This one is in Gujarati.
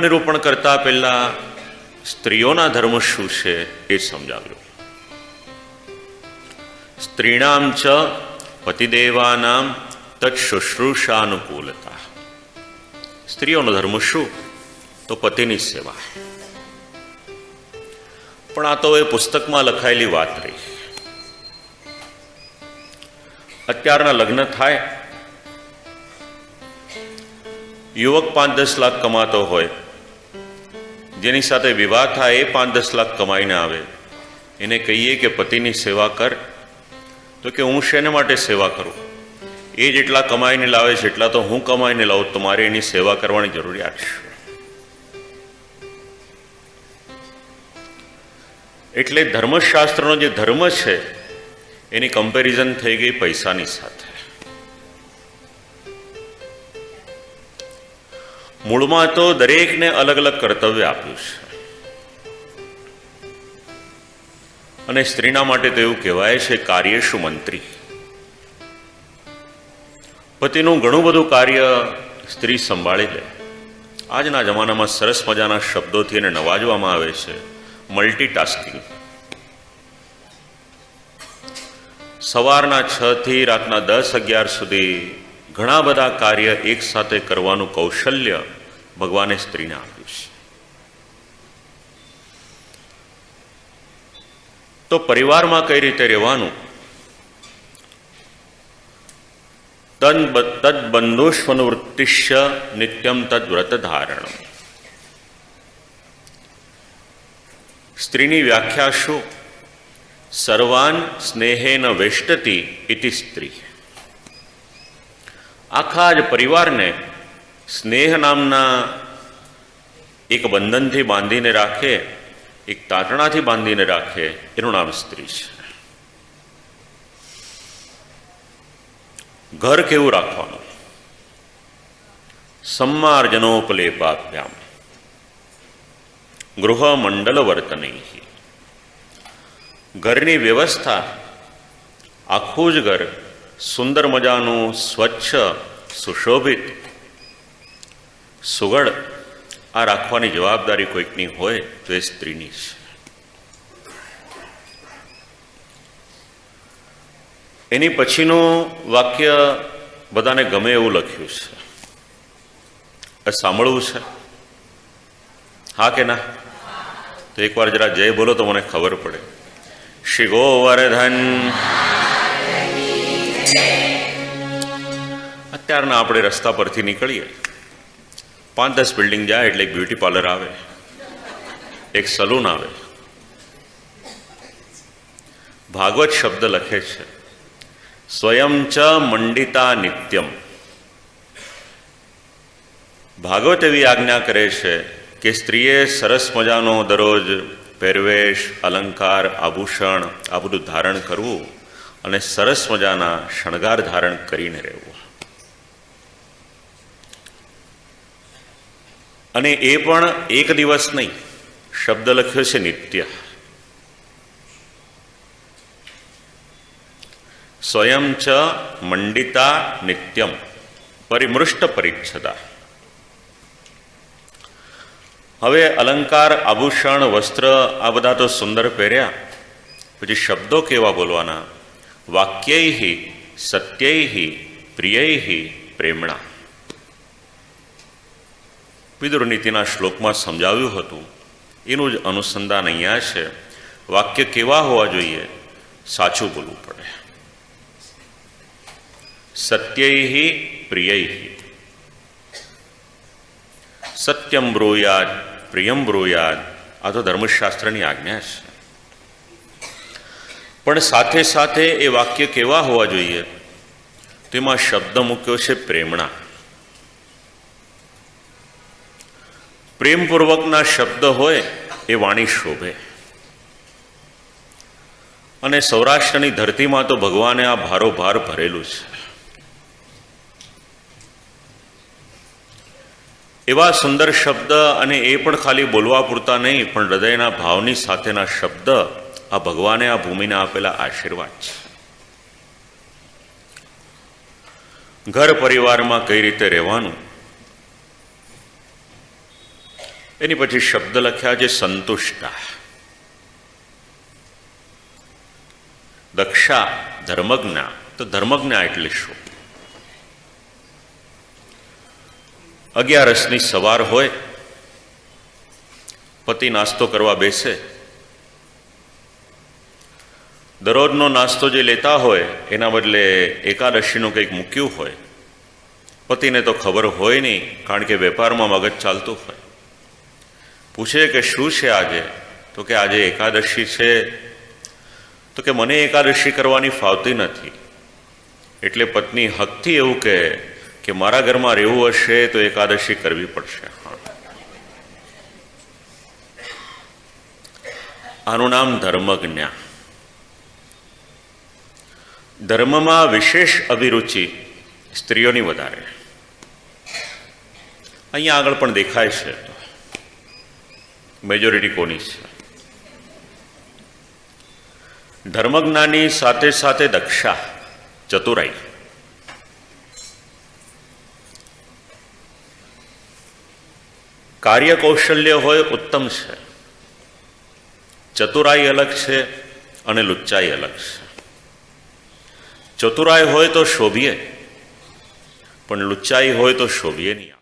નિરૂપણ કરતા પહેલા સ્ત્રીઓના ધર્મ શું છે એ સમજાવ્યું. સ્ત્રીણામ ચ પતિદેવાનામ તત્શુશ્રૂષાનુકૂલતા સ્ત્રીઓનો ધર્મ શું? તો પતિની સેવા. પણ આ તો એ પુસ્તકમાં લખાયેલી વાત રહી. અત્યારના લગ્ન થાય. યુવક પાંચ દસ લાખ કમાતો હોય. જેની સાથે વિવાહ થાય એ પાંચ દસ લાખ કમાઈને આવે. એને કહીએ કે, પતિની સેવા કર. તો કે, હું શેને માટે સેવા કરું? એ જેટલા કમાઈને લાવે છે એટલા તો હું કમાઈને લાવું. તો મારે એની સેવા કરવાની જરૂરિયાત છે. એટલે ધર્મશાસ્ત્રનો જે ધર્મ છે, એની કમ્પેરિઝન થઈ ગઈ પૈસાની સાથે. મૂળમાં તો દરેકને અલગ અલગ કર્તવ્ય આપ્યું છે. અને સ્ત્રીના માટે તો એવું કહેવાય છે, કાર્યશુ મંત્રી. પતિનું ઘણું બધું કાર્ય સ્ત્રી સંભાળી લે. આજના જમાનામાં સરસ મજાના શબ્દોથી એને નવાજવામાં આવે છે, મલ્ટીટાસ્કિંગ. સવારના છ થી રાતના દસ અગિયાર સુધી ઘણા બધા કાર્ય એક સાથે કરવાનું કૌશલ્ય ભગવાને સ્ત્રીને આપ્યું છે. તો પરિવારમાં કઈ રીતે રહેવાનું? તદ બંધુષ્વનુવૃત્તિશ્ય નિત્યમ તદ વ્રત ધારણ સ્ત્રીની વ્યાખ્યા શું? સર્વાન સ્નેહેન વેષ્ટતી ઇતિ સ્ત્રી. આખા જ પરિવારને સ્નેહ નામના એક બંધનથી બાંધીને રાખે, એક તાતણાથી બાંધીને રાખે, એનું નામ સ્ત્રી છે. ઘર કેવું રાખવાનું? સંમાર્જનોપલેપાભ્યામ. ગૃહમંડલ વર્તનૈ ઘરની વ્યવસ્થા, આખું જ ઘર સુંદર મજાનું, સ્વચ્છ સુશોભિત સુગડ આ રાખવાની જવાબદારી કોઈકની હોય તો એ સ્ત્રીની છે. એની પછીનું વાક્ય બધાને ગમે એવું લખ્યું છે. એ સાંભળવું છે? હા કે ના? તો એકવાર જરા જય બોલો તો મને ખબર પડે. શ્રી ગોવર્ધન અત્યારના આપણે રસ્તા પરથી નીકળીએ. પાંચ દસ બિલ્ડિંગ જાય એટલે એક બ્યુટી પાર્લર આવે. એક સલૂન આવે. ભાગવત શબ્દ લખે છે, સ્વયં ચ મંડિતા નિત્યમ. ભાગવત એવી આજ્ઞા કરે છે કે સ્ત્રીએ સરસ મજાનો દરરોજ પહેરવેશ, અલંકાર, આભૂષણ આ બધું ધારણ કરવું અને સરસ મજાના શણગાર ધારણ કરીને રહેવું. અને એ પણ એક દિવસ નહીં. શબ્દ લખ્યો છે નિત્ય. સ્વયં ચ મંડિતા નિત્યમ પરિમૃષ્ટ પરિચ્છદા. હવે અલંકાર, આભૂષણ, વસ્ત્ર આ બધા તો સુંદર પહેર્યા. પછી શબ્દો કેવા બોલવાના? વાક્યૈ સત્યૈ પ્રિયૈ પ્રેમણા. વિદુર નીતિના શ્લોકમાં સમજાવ્યું હતું. એનું જ અનુસંધાન અહીંયા છે. વાક્ય કેવા હોવા જોઈએ? સાચું બોલવું પડે. સત્યૈ પ્રિય સત્યમ બ્રૂયાદ, પ્રિયમ બ્રૂયાદ. આ તો ધર્મશાસ્ત્રની આજ્ઞા છે. પણ સાથે સાથે એ વાક્ય કેવા હોવા જોઈએ? તેમાં શબ્દ મૂક્યો છે પ્રેમણા. પ્રેમપૂર્વકના શબ્દ હોય એ વાણી શોભે. અને સૌરાષ્ટ્રની ધરતીમાં તો ભગવાને આ ભારોભાર ભરેલું છે. એવા સુંદર શબ્દ અને એ પણ ખાલી બોલવા પૂરતા નહીં, પણ હૃદયના ભાવની સાથેના શબ્દ આ ભગવાને આ ભૂમિને આપેલા આશીર્વાદ છે. ઘર પરિવારમાં કઈ રીતે રહેવાનું? એની પછી શબ્દ લખ્યા છે સંતુષ્ટા. દક્ષા ધર્મજ્ઞા. તો ધર્મજ્ઞા એટલે શું? અગિયારસની સવાર હોય, પતિ નાસ્તો કરવા બેસે. દરરોજનો નાસ્તો જે લેતા હોય, એના બદલે એકાદશીનું કંઈક મૂક્યું હોય. પતિને તો ખબર હોય નહીં, કારણ કે વેપારમાં મગજ ચાલતું હોય. પૂછે કે શું છે આજે? તો કે આજે એકાદશી છે. તો કે મને એકાદશી કરવાની ફાવતી નથી. એટલે પત્ની હકથી એવું કહે કે મારા ઘરમાં રહેવું હશે તો એકાદશી કરવી પડશે. આનું નામ ધર્મજ્ઞા. ધર્મમાં વિશેષ અભિરુચિ સ્ત્રીઓની વધારે. અહીંયા આગળ પણ દેખાય છે. મેજોરિટી કોની છે? ધર્મજ્ઞાની સાથે સાથે દક્ષા ચતુરાઈ. કાર્ય કૌશલ્ય હોય ઉત્તમ છે. ચતુરાઈ અલગ છે અને લુચ્ચાઈ અલગ છે. ચતુરાઈ હોય તો શોભીએ, પણ લુચ્ચાઈ હોય તો શોભીએ નહીં.